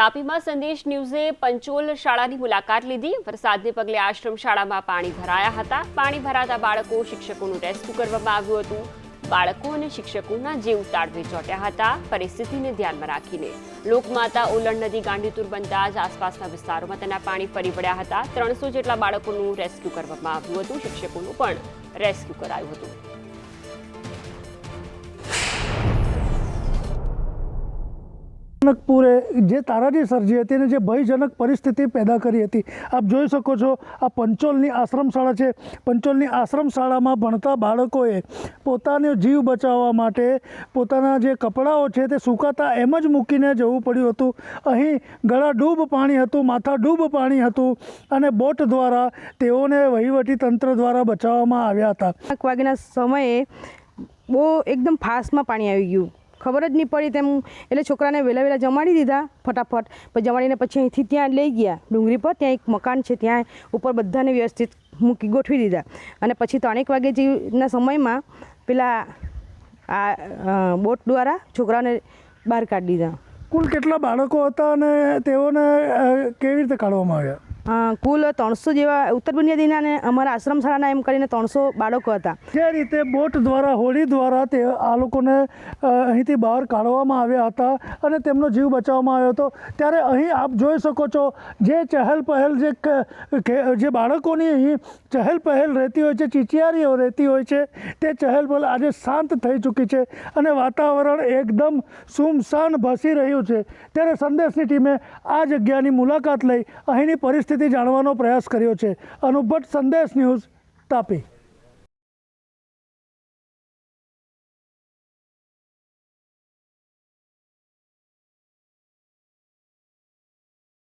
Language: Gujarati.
તાપીમાં સંદેશ ન્યૂઝે પંચોલ શાળાની મુલાકાત લીધી. વરસાદને પગલે આશ્રમ શાળામાં પાણી ભરાયા હતા. પાણી ભરાતા બાળકો શિક્ષકોનું રેસ્ક્યુ કરવામાં આવ્યું હતું. બાળકો અને શિક્ષકોના જીવ તાળવે ચોટ્યા હતા. પરિસ્થિતિને ધ્યાનમાં રાખીને લોકમાતા ઓલણ નદી ગાંડીતુર બનતા જ આસપાસના વિસ્તારોમાં તેના પાણી ફરી વળ્યા હતા. ત્રણસો જેટલા બાળકોનું રેસ્ક્યુ કરવામાં આવ્યું હતું. શિક્ષકોનું પણ રેસ્ક્યુ કરાયું હતું. જનકપુરે જે તારાજી સર્જી હતી અને જે ભયજનક પરિસ્થિતિ પેદા કરી હતી, આપ જોઈ શકો છો, આ પંચોલની આશ્રમશાળા છે. પંચોલની આશ્રમ શાળામાં ભણતા બાળકોએ પોતાનો જીવ બચાવવા માટે પોતાના જે કપડાઓ છે તે સુકાતા એમ જ મૂકીને જવું પડ્યું હતું. અહીં ગળા ડૂબ પાણી હતું માથા ડૂબ પાણી હતું અને બોટ દ્વારા તેઓને વહીવટી તંત્ર દ્વારા બચાવવામાં આવ્યા હતા. વાગ્યાના સમયે બહુ એકદમ ફાસ્ટમાં પાણી આવી ગયું. ખબર જ નહીં પડી તેમ. એટલે છોકરાને વહેલા વહેલા જમાડી દીધા, ફટાફટ. પછી જમાડીને પછી અહીંથી ત્યાં લઈ ગયા. ડુંગળી પર ત્યાં એક મકાન છે, ત્યાં ઉપર બધાને વ્યવસ્થિત મૂકી ગોઠવી દીધા. અને પછી ત્રણેક વાગે જેના સમયમાં પેલા આ બોટ દ્વારા છોકરાને બહાર કાઢી દીધા. કુલ કેટલા બાળકો હતા અને તેઓને કેવી રીતે કાઢવામાં આવ્યા? કુલ ત્રણસો જેવા ઉત્તર બુનિયાદીના અને અમારા આશ્રમ શાળાના એમ કરીને ત્રણસો બાળકો હતા. જે રીતે બોટ દ્વારા, હોડી દ્વારા તે આ લોકોને અહીંથી બહાર કાઢવામાં આવ્યા હતા અને તેમનો જીવ બચાવવામાં આવ્યો હતો. ત્યારે અહીં આપ જોઈ શકો છો, જે ચહેલ પહેલ જે જે બાળકોની અહીં ચહેલ પહેલ રહેતી હોય છે, ચીચિયારીઓ રહેતી હોય છે, તે ચહેલ પહેલ આજે શાંત થઈ ચૂકી છે અને વાતાવરણ એકદમ સુમસાન ભસી રહ્યું છે. ત્યારે સંદેશની ટીમે આ જગ્યાની મુલાકાત લઈ અહીંની પરિસ્થિતિ જાણવાનો પ્રયાસ કર્યો છે. અનુભટ સંદેશ ન્યૂઝ તાપી.